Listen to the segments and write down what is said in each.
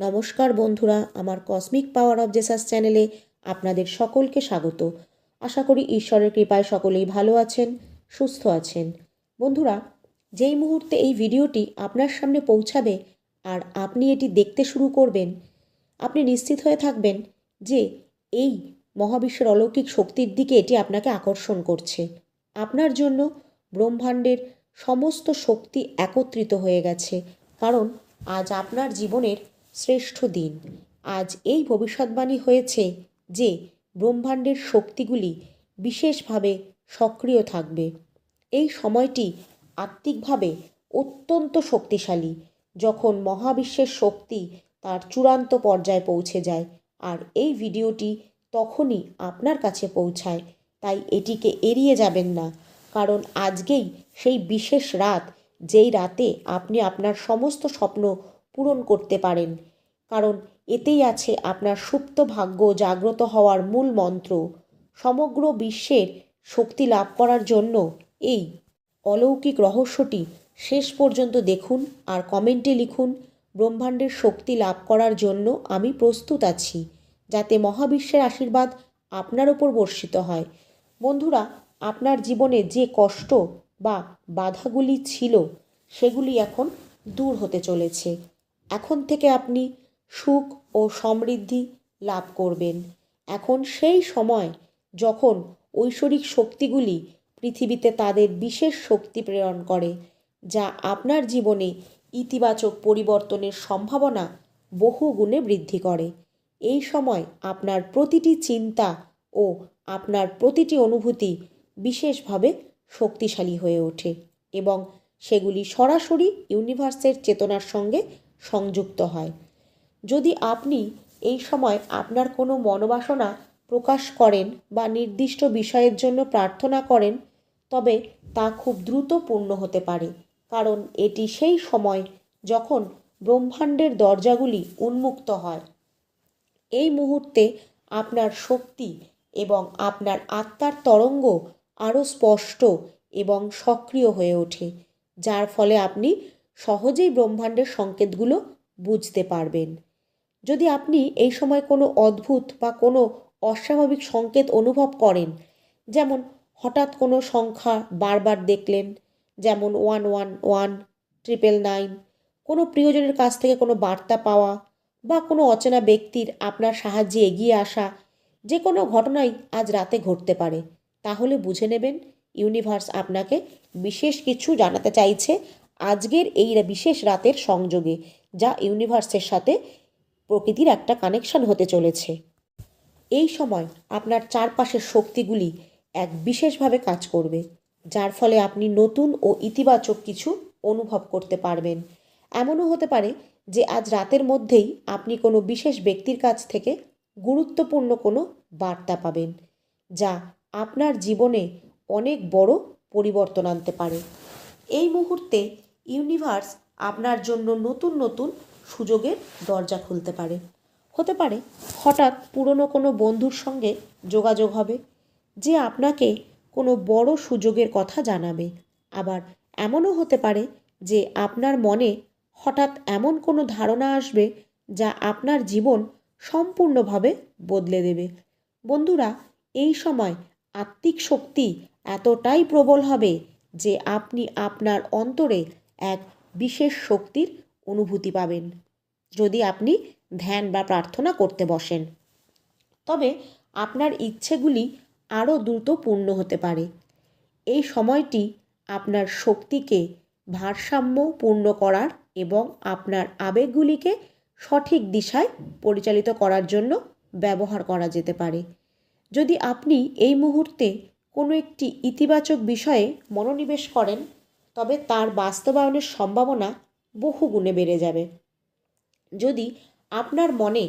নমস্কার বন্ধুরা, আমার কসমিক পাওয়ার অব জেসাস চ্যানেলে আপনাদের সকলকে স্বাগত। আশা করি ঈশ্বরের কৃপায় সকলেই ভালো আছেন, সুস্থ আছেন। বন্ধুরা, যেই মুহূর্তে এই ভিডিওটি আপনার সামনে পৌঁছাবে আর আপনি এটি দেখতে শুরু করবেন, আপনি নিশ্চিত হয়ে থাকবেন যে এই মহাবিশ্বের অলৌকিক শক্তির দিকে এটি আপনাকে আকর্ষণ করছে। আপনার জন্য ব্রহ্মাণ্ডের সমস্ত শক্তি একত্রিত হয়ে গেছে। কারণ, আজ আপনার জীবনের শ্রেষ্ঠ দিন। আজ এই ভবিষ্যৎবাণী হয়েছে যে ব্রহ্মাণ্ডের শক্তিগুলি বিশেষভাবে সক্রিয় থাকবে। এই সময়টি আত্মিকভাবে অত্যন্ত শক্তিশালী, যখন মহাবিশ্বের শক্তি তার চূড়ান্ত পর্যায়ে পৌঁছে যায় আর এই ভিডিওটি তখনই আপনার কাছে পৌঁছায়। তাই এটিকে এড়িয়ে যাবেন না, কারণ আজকেই সেই বিশেষ রাত, যেই রাতে আপনি আপনার সমস্ত স্বপ্ন পূরণ করতে পারেন। কারণ এতেই আছে আপনার সুপ্ত ভাগ্য জাগ্রত হওয়ার মূল মন্ত্র। সমগ্র বিশ্বের শক্তি লাভ করার জন্য এই অলৌকিক রহস্যটি শেষ পর্যন্ত দেখুন আর কমেন্টে লিখুন, ব্রহ্মাণ্ডের শক্তি লাভ করার জন্য আমি প্রস্তুত আছি, যাতে মহাবিশ্বের আশীর্বাদ আপনার ওপর বর্ষিত হয়। বন্ধুরা, আপনার জীবনে যে কষ্ট বা বাধাগুলি ছিল, সেগুলি এখন দূর হতে চলেছে। এখন থেকে আপনি সুখ ও সমৃদ্ধি লাভ করবেন। এখন সেই সময় যখন ঐশ্বরিক শক্তিগুলি পৃথিবীতে তাদের বিশেষ শক্তি প্রেরণ করে, যা আপনার জীবনে ইতিবাচক পরিবর্তনের সম্ভাবনা বহু গুণে বৃদ্ধি করে। এই সময় আপনার প্রতিটি চিন্তা ও আপনার প্রতিটি অনুভূতি বিশেষভাবে শক্তিশালী হয়ে ওঠে এবং সেগুলি সরাসরি ইউনিভার্সের চেতনার সঙ্গে সংযুক্ত হয়। যদি আপনি এই সময় আপনার কোনো মনোবাসনা প্রকাশ করেন বা নির্দিষ্ট বিষয়ের জন্য প্রার্থনা করেন, তবে তা খুব দ্রুত পূর্ণ হতে পারে, কারণ এটি সেই সময় যখন ব্রহ্মাণ্ডের দরজাগুলি উন্মুক্ত হয়। এই মুহূর্তে আপনার শক্তি এবং আপনার আত্মার তরঙ্গ আরও স্পষ্ট এবং সক্রিয় হয়ে ওঠে, যার ফলে আপনি সহজেই ব্রহ্মাণ্ডের সংকেতগুলো বুঝতে পারবেন। যদি আপনি এই সময় কোনো অদ্ভুত বা কোনো অস্বাভাবিক সংকেত অনুভব করেন, যেমন হঠাৎ কোনো সংখ্যা বারবার দেখলেন, যেমন one one one, triple nine, কোনো প্রিয়জনের কাছ থেকে কোনো বার্তা পাওয়া বা কোনো অচেনা ব্যক্তির আপনার সাহায্যে এগিয়ে আসা, যে কোনো ঘটনাই আজ রাতে ঘটতে পারে। তাহলে বুঝে নেবেন, ইউনিভার্স আপনাকে বিশেষ কিছু জানাতে চাইছে আজকের এই বিশেষ রাতের সংযোগে, যা ইউনিভার্সের সাথে প্রকৃতির একটা কানেকশন হতে চলেছে। এই সময় আপনার চারপাশের শক্তিগুলি এক বিশেষভাবে কাজ করবে, যার ফলে আপনি নতুন ও ইতিবাচক কিছু অনুভব করতে পারবেন। এমনও হতে পারে যে আজ রাতের মধ্যেই আপনি কোনো বিশেষ ব্যক্তির কাছ থেকে গুরুত্বপূর্ণ কোনো বার্তা পাবেন, যা আপনার জীবনে অনেক বড় পরিবর্তন আনতে পারে। এই মুহূর্তে ইউনিভার্স আপনার জন্য নতুন নতুন সুযোগের দরজা খুলতে পারে। হতে পারে, হঠাৎ পুরনো কোনো বন্ধুর সঙ্গে যোগাযোগ হবে, যে আপনাকে কোনো বড় সুযোগের কথা জানাবে। আবার এমনও হতে পারে যে আপনার মনে হঠাৎ এমন কোনো ধারণা আসবে যা আপনার জীবন সম্পূর্ণভাবে বদলে দেবে। বন্ধুরা, এই সময় আত্মিক শক্তি এতটাই প্রবল হবে যে আপনি আপনার অন্তরে এক বিশেষ শক্তির অনুভূতি পাবেন, যদি আপনি ধ্যান বা প্রার্থনা করতে বসেন। তবে আপনার ইচ্ছেগুলি আরও দ্রুত পূর্ণ হতে পারে। এই সময়টি আপনার শক্তিকে ভারসাম্য পূর্ণ করার এবং আপনার আবেগগুলিকে সঠিক দিশায় পরিচালিত করার জন্য ব্যবহার করা যেতে পারে। যদি আপনি এই মুহূর্তে কোনো একটি ইতিবাচক বিষয়ে মনোনিবেশ করেন তবে তার বাস্তবায়নের সম্ভাবনা বহু গুণে বেড়ে যাবে। যদি আপনার মনে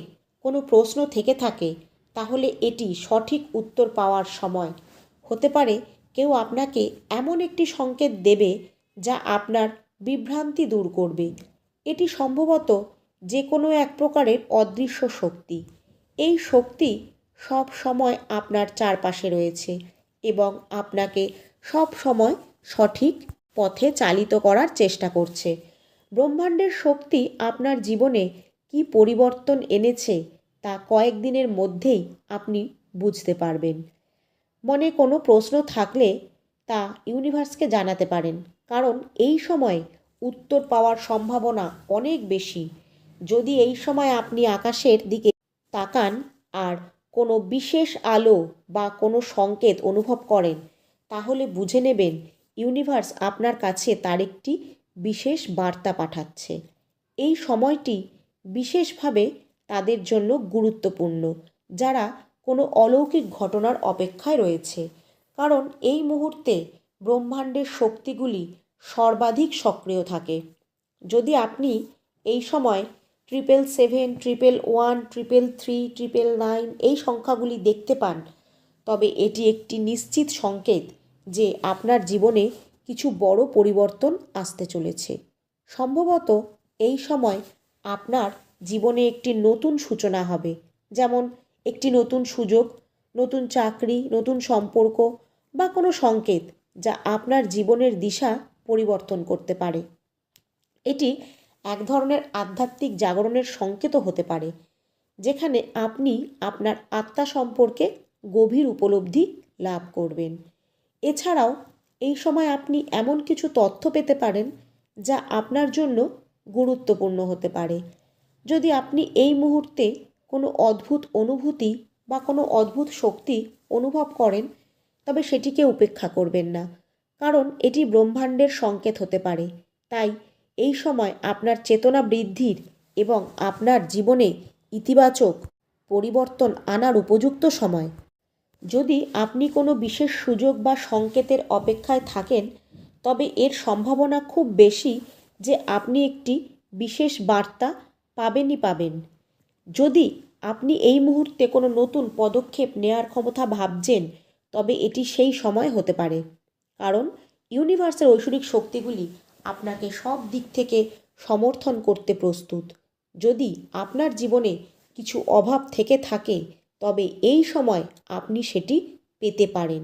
কোনো প্রশ্ন থেকে থাকে, তাহলে এটি সঠিক উত্তর পাওয়ার সময়। হতে পারে কেউ আপনাকে এমন একটি সংকেত দেবে যা আপনার বিভ্রান্তি দূর করবে। এটি সম্ভবত যে কোনো এক প্রকারের অদৃশ্য শক্তি। এই শক্তি সব সময় আপনার চারপাশে রয়েছে এবং আপনাকে সব সময় সঠিক পথে চালিত করার চেষ্টা করছে। ব্রহ্মাণ্ডের শক্তি আপনার জীবনে কি পরিবর্তন এনেছে তা কয়েকদিনের মধ্যেই আপনি বুঝতে পারবেন। মনে কোনো প্রশ্ন থাকলে তা ইউনিভার্সকে জানাতে পারেন, কারণ এই সময় উত্তর পাওয়ার সম্ভাবনা অনেক বেশি। যদি এই সময় আপনি আকাশের দিকে তাকান আর কোনো বিশেষ আলো বা কোনো সংকেত অনুভব করেন, তাহলে বুঝে নেবেন ইউনিভার্স আপনার কাছে তার একটি বিশেষ বার্তা পাঠাচ্ছে। এই সময়টি বিশেষভাবে তাদের জন্য গুরুত্বপূর্ণ, যারা কোনো অলৌকিক ঘটনার অপেক্ষায় রয়েছে। কারণ এই মুহূর্তে ব্রহ্মাণ্ডের শক্তিগুলি সর্বাধিক সক্রিয় থাকে। যদি আপনি এই সময় triple seven, triple one, triple three, triple nine এই সংখ্যাগুলি দেখতে পান, তবে এটি একটি নিশ্চিত সংকেত যে আপনার জীবনে কিছু বড় পরিবর্তন আসতে চলেছে। সম্ভবত এই সময় আপনার জীবনে একটি নতুন সূচনা হবে। যেমন একটি নতুন সুযোগ, নতুন চাকরি, নতুন সম্পর্ক বা কোনো সংকেত যা আপনার জীবনের দিশা পরিবর্তন করতে পারে। এটি এক ধরনের আধ্যাত্মিক জাগরণের সংকেতও হতে পারে, যেখানে আপনি আপনার আত্মা সম্পর্কে গভীর উপলব্ধি লাভ করবেন। এছাড়াও, এই সময় আপনি এমন কিছু তথ্য পেতে পারেন যা আপনার জন্য গুরুত্বপূর্ণ হতে পারে। যদি আপনি এই মুহূর্তে কোনো অদ্ভুত অনুভূতি বা কোনো অদ্ভুত শক্তি অনুভব করেন, তবে সেটিকে উপেক্ষা করবেন না, কারণ এটি ব্রহ্মাণ্ডের সংকেত হতে পারে। তাই, এই সময় আপনার চেতনা বৃদ্ধির এবং আপনার জীবনে ইতিবাচক পরিবর্তন আনার উপযুক্ত সময়। যদি আপনি কোনো বিশেষ সুযোগ বা সংকেতের অপেক্ষায় থাকেন, তবে এর সম্ভাবনা খুব বেশি যে আপনি একটি বিশেষ বার্তা পাবেনই পাবেন। যদি আপনি এই মুহূর্তে কোনো নতুন পদক্ষেপ নেওয়ার ক্ষমতা ভাবছেন, তবে এটি সেই সময় হতে পারে। কারণ ইউনিভার্সের ঐশ্বরিক শক্তিগুলি আপনাকে সব দিক থেকে সমর্থন করতে প্রস্তুত। যদি আপনার জীবনে কিছু অভাব থেকে থাকে তবে এই সময় আপনি সেটি পেতে পারেন।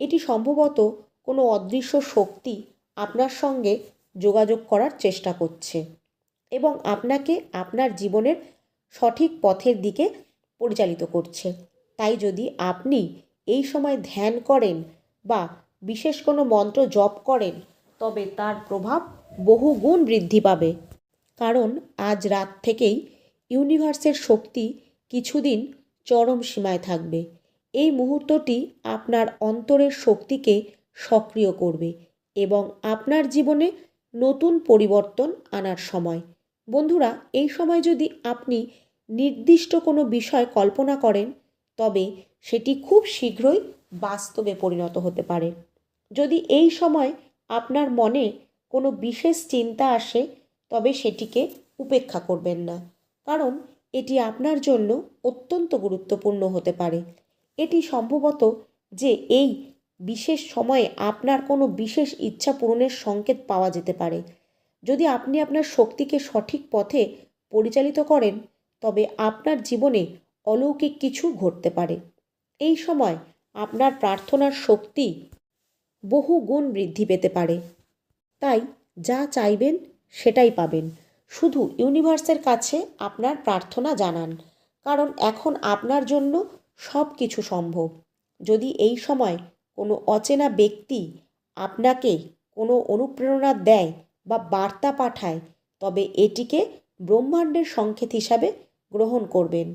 এটি সম্ভবত কোনো অদৃশ্য শক্তি আপনার সঙ্গে যোগাযোগ করার চেষ্টা করছে এবং আপনাকে আপনার জীবনের সঠিক পথের দিকে পরিচালিত করছে। তাই যদি আপনি এই সময় ধ্যান করেন বা বিশেষ কোনো মন্ত্র জপ করেন, তবে তার প্রভাব বহু গুণ বৃদ্ধি পাবে। কারণ আজ রাত থেকেই ইউনিভার্সের শক্তি কিছুদিন চরম সীমায় থাকবে। এই মুহূর্তটি আপনার অন্তরের শক্তিকে সক্রিয় করবে এবং আপনার জীবনে নতুন পরিবর্তন আনার সময়। বন্ধুরা, এই সময় যদি আপনি নির্দিষ্ট কোনো বিষয় কল্পনা করেন, তবে সেটি খুব শীঘ্রই বাস্তবে পরিণত হতে পারে। যদি এই সময় আপনার মনে কোনো বিশেষ চিন্তা আসে, তবে সেটিকে উপেক্ষা করবেন না। কারণ এটি আপনার জন্য অত্যন্ত গুরুত্বপূর্ণ হতে পারে। এটি সম্ভবত যে এই বিশেষ সময়ে আপনার কোনো বিশেষ ইচ্ছা পূরণের সংকেত পাওয়া যেতে পারে। যদি আপনি আপনার শক্তিকে সঠিক পথে পরিচালিত করেন, তবে আপনার জীবনে অলৌকিক কিছু ঘটতে পারে। এই সময় আপনার প্রার্থনার শক্তি বহু গুণ বৃদ্ধি পেতে পারে। তাই যা চাইবেন সেটাই পাবেন। শুধু ইউনিভার্সের কাছে আপনার প্রার্থনা জানান। কারণ এখন আপনার জন্য সব কিছু সম্ভব। যদি এই সময় কোনো অচেনা ব্যক্তি আপনাকে কোনো অনুপ্রেরণা দেয় বা বার্তা পাঠায়, তবে এটিকে ব্রহ্মাণ্ডের সংকেত হিসাবে গ্রহণ করবেন।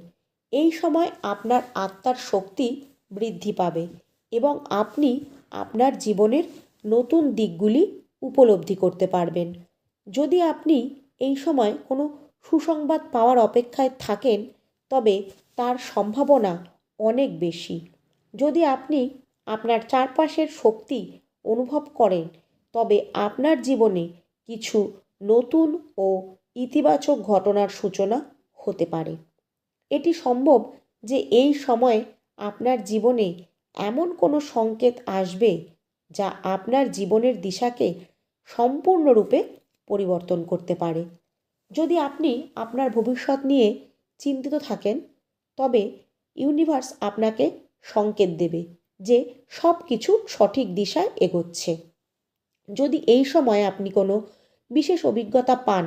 এই সময় আপনার আত্মার শক্তি বৃদ্ধি পাবে এবং আপনি আপনার জীবনের নতুন দিকগুলি উপলব্ধি করতে পারবেন। যদি আপনি এই সময় কোনো সুসংবাদ পাওয়ার অপেক্ষায় থাকেন, তবে তার সম্ভাবনা অনেক বেশি। যদি আপনি আপনার চারপাশের শক্তি অনুভব করেন, তবে আপনার জীবনে কিছু নতুন ও ইতিবাচক ঘটনার সূচনা হতে পারে। এটি সম্ভব যে এই সময় আপনার জীবনে এমন কোনো সংকেত আসবে যা আপনার জীবনের দিশাকে সম্পূর্ণরূপে পরিবর্তন করতে পারে। যদি আপনি আপনার ভবিষ্যৎ নিয়ে চিন্তিত থাকেন, তবে ইউনিভার্স আপনাকে সংকেত দেবে যে সব কিছু সঠিক দিশায় এগোচ্ছে। যদি এই সময় আপনি কোনো বিশেষ অভিজ্ঞতা পান,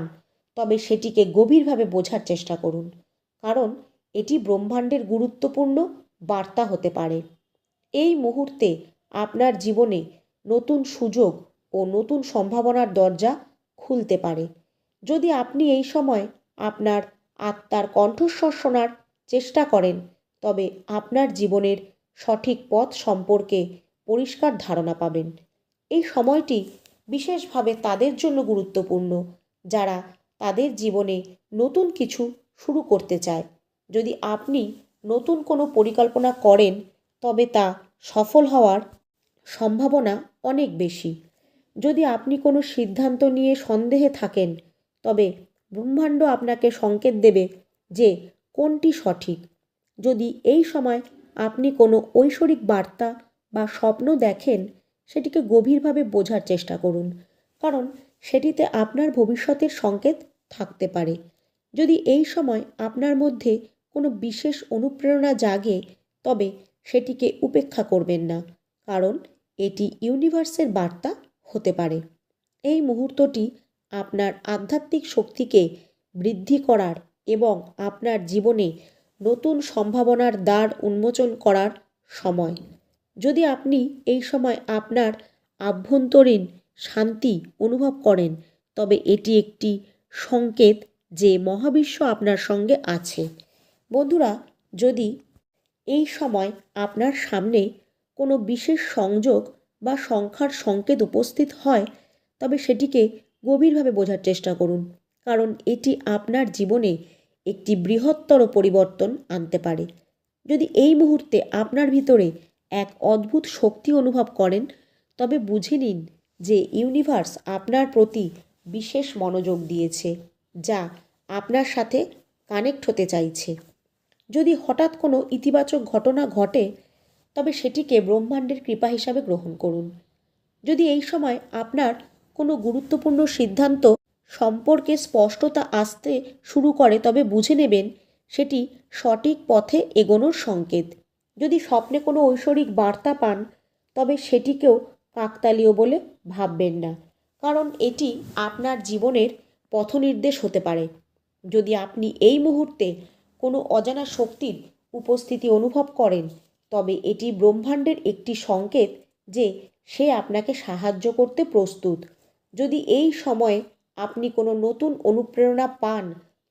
তবে সেটিকে গভীরভাবে বোঝার চেষ্টা করুন। কারণ এটি ব্রহ্মাণ্ডের গুরুত্বপূর্ণ বার্তা হতে পারে। এই মুহূর্তে আপনার জীবনে নতুন সুযোগ ও নতুন সম্ভাবনার দরজা খুলতে পারে। যদি আপনি এই সময় আপনার আত্মার কণ্ঠস্বর শোনার চেষ্টা করেন, তবে আপনার জীবনের সঠিক পথ সম্পর্কে পরিষ্কার ধারণা পাবেন। এই সময়টি বিশেষভাবে তাদের জন্য গুরুত্বপূর্ণ, যারা তাদের জীবনে নতুন কিছু শুরু করতে চায়। যদি আপনি নতুন কোনো পরিকল্পনা করেন, তবে তা সফল হওয়ার সম্ভাবনা অনেক বেশি। যদি আপনি কোনো সিদ্ধান্ত নিয়ে সন্দেহে থাকেন, তবে ব্রহ্মাণ্ড আপনাকে সংকেত দেবে যে কোনটি সঠিক। যদি এই সময় আপনি কোনো ঐশ্বরিক বার্তা বা স্বপ্ন দেখেন, সেটিকে গভীরভাবে বোঝার চেষ্টা করুন, কারণ সেটিতে আপনার ভবিষ্যতের সংকেত থাকতে পারে। যদি এই সময় আপনার মধ্যে কোনো বিশেষ অনুপ্রেরণা জাগে, তবে সেটিকে উপেক্ষা করবেন না, কারণ এটি ইউনিভার্সের বার্তা হতে পারে। এই মুহূর্তটি আপনার আধ্যাত্মিক শক্তিকে বৃদ্ধি করার এবং আপনার জীবনে নতুন সম্ভাবনার দ্বার উন্মোচন করার সময়। যদি আপনি এই সময় আপনার আভ্যন্তরীণ শান্তি অনুভব করেন, তবে এটি একটি সংকেত যে মহাবিশ্ব আপনার সঙ্গে আছে। বন্ধুরা, যদি এই সময় আপনার সামনে কোনো বিশেষ সংযোগ বা সংখ্যার সংকেত উপস্থিত হয়, তবে সেটিকে গভীরভাবে বোঝার চেষ্টা করুন, কারণ এটি আপনার জীবনে একটি বৃহত্তর পরিবর্তন আনতে পারে। যদি এই মুহূর্তে আপনার ভিতরে এক অদ্ভুত শক্তি অনুভব করেন, তবে বুঝে নিন যে ইউনিভার্স আপনার প্রতি বিশেষ মনোযোগ দিয়েছে, যা আপনার সাথে কানেক্ট হতে চাইছে। যদি হঠাৎ কোনো ইতিবাচক ঘটনা ঘটে তবে সেটিকে ব্রহ্মাণ্ডের কৃপা হিসাবে গ্রহণ করুন। যদি এই সময় আপনার কোনো গুরুত্বপূর্ণ সিদ্ধান্ত সম্পর্কে স্পষ্টতা আসতে শুরু করে, তবে বুঝে নেবেন সেটি সঠিক পথে এগোনোর সংকেত। যদি স্বপ্নে কোনো ঐশ্বরিক বার্তা পান, তবে সেটিকেও কাকতালীয় বলে ভাববেন না, কারণ এটি আপনার জীবনের পথনির্দেশ হতে পারে। যদি আপনি এই মুহূর্তে কোনো অজানা শক্তির উপস্থিতি অনুভব করেন তবে এটি ব্রহ্মাণ্ডের একটি সংকেত যে সে আপনাকে সাহায্য করতে প্রস্তুত। যদি এই সময়ে আপনি কোনো নতুন অনুপ্রেরণা পান,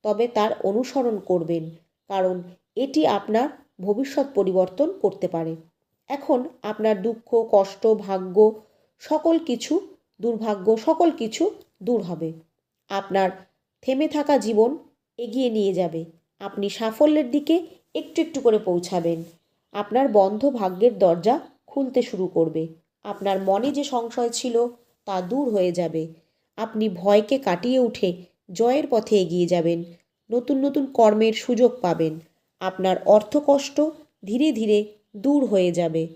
তবে তার অনুসরণ করবেন, কারণ এটি আপনার ভবিষ্যৎ পরিবর্তন করতে পারে। এখন আপনার দুঃখ, কষ্ট, ভাগ্য সকল কিছু দুর্ভাগ্য সকল কিছু দূর হবে। আপনার থেমে থাকা জীবন এগিয়ে নিয়ে যাবে। আপনি সাফল্যের দিকে একটু একটু করে পৌঁছাবেন। আপনার বন্ধ ভাগ্যের দরজা খুলতে শুরু করবে। আপনার মনে যে সংশয় ছিল তা দূর হয়ে যাবে। আপনি ভয়কে কাটিয়ে উঠে জয়ের পথে এগিয়ে যাবেন। নতুন নতুন কর্মের সুযোগ পাবেন। আপনার অর্থকষ্ট ধীরে ধীরে দূর হয়ে যাবে।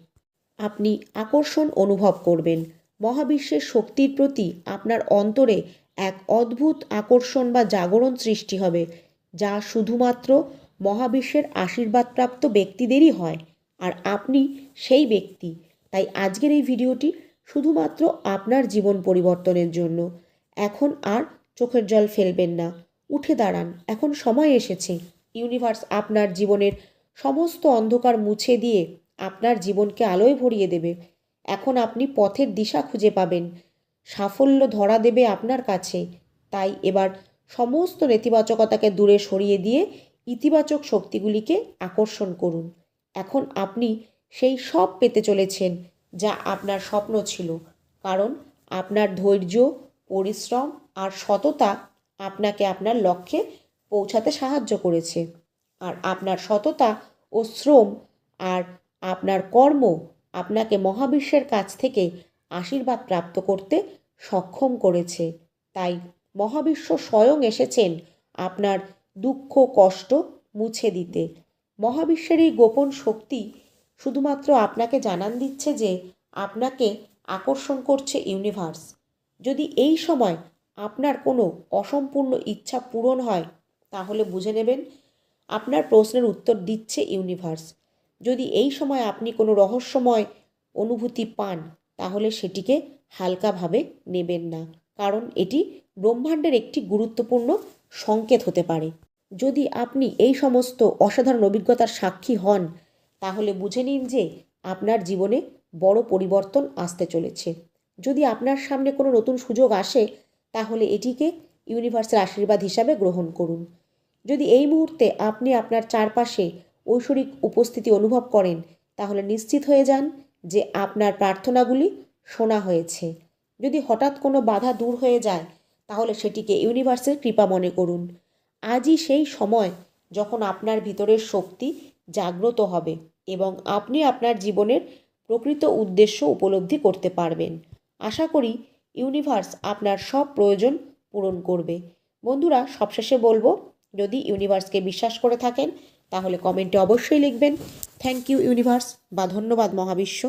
আপনি আকর্ষণ অনুভব করবেন। মহাবিশ্বের শক্তির প্রতি আপনার অন্তরে এক অদ্ভুত আকর্ষণ বা জাগরণ সৃষ্টি হবে, যা শুধুমাত্র মহাবিশ্বের আশীর্বাদপ্রাপ্ত ব্যক্তিদেরই হয়, আর আপনি সেই ব্যক্তি। তাই আজকের এই ভিডিওটি শুধুমাত্র আপনার জীবন পরিবর্তনের জন্য। এখন আর চোখের জল ফেলবেন না, উঠে দাঁড়ান। এখন সময় এসেছে, ইউনিভার্স আপনার জীবনের সমস্ত অন্ধকার মুছে দিয়ে আপনার জীবনকে আলোয় ভরিয়ে দেবে। এখন আপনি পথের দিশা খুঁজে পাবেন, সাফল্য ধরা দেবে আপনার কাছে। তাই এবার সমস্ত নেতিবাচকতাকে দূরে সরিয়ে দিয়ে ইতিবাচক শক্তিগুলিকে আকর্ষণ করুন। এখন আপনি সেই সব পেতে চলেছেন যা আপনার স্বপ্ন ছিল। কারণ আপনার ধৈর্য, পরিশ্রম আর সততা আপনাকে আপনার লক্ষ্যে পৌঁছাতে সাহায্য করেছে। আর আপনার সততা ও শ্রম আর আপনার কর্ম আপনাকে মহাবিশ্বের কাছ থেকে আশীর্বাদ প্রাপ্ত করতে সক্ষম করেছে। তাই মহাবিশ্ব স্বয়ং এসেছেন আপনার দুঃখ, কষ্ট মুছে দিতে। মহাবিশ্বের এই গোপন শক্তি শুধুমাত্র আপনাকে জানান দিচ্ছে যে আপনাকে আকর্ষণ করছে ইউনিভার্স। যদি এই সময় আপনার কোনো অসম্পূর্ণ ইচ্ছা পূরণ হয়, তাহলে বুঝে নেবেন আপনার প্রশ্নের উত্তর দিচ্ছে ইউনিভার্স। যদি এই সময় আপনি কোনো রহস্যময় অনুভূতি পান, তাহলে সেটিকে হালকাভাবে নেবেন না, কারণ এটি ব্রহ্মাণ্ডের একটি গুরুত্বপূর্ণ সংকেত হতে পারে। যদি আপনি এই সমস্ত অসাধারণ অভিজ্ঞতার সাক্ষী হন, তাহলে বুঝে নিন যে আপনার জীবনে বড় পরিবর্তন আসতে চলেছে। যদি আপনার সামনে কোনো নতুন সুযোগ আসে, তাহলে এটিকে ইউনিভার্সের আশীর্বাদ হিসাবে গ্রহণ করুন। যদি এই মুহূর্তে আপনি আপনার চারপাশে ঐশ্বরিক উপস্থিতি অনুভব করেন, তাহলে নিশ্চিত হয়ে যান যে আপনার প্রার্থনাগুলি শোনা হয়েছে। যদি হঠাৎ কোনো বাধা দূর হয়ে যায়, তাহলে সেটিকে ইউনিভার্সের কৃপা মনে করুন। আজই সেই সময় যখন আপনার ভিতরের শক্তি জাগ্রত হবে এবং আপনি আপনার জীবনের প্রকৃত উদ্দেশ্য উপলব্ধি করতে পারবেন। আশা করি ইউনিভার্স আপনার সব প্রয়োজন পূরণ করবে। বন্ধুরা, সবশেষে বলব, যদি ইউনিভার্সকে বিশ্বাস করে থাকেন, তাহলে কমেন্টে অবশ্যই লিখবেন, থ্যাংক ইউ ইউনিভার্স বা ধন্যবাদ মহাবিশ্ব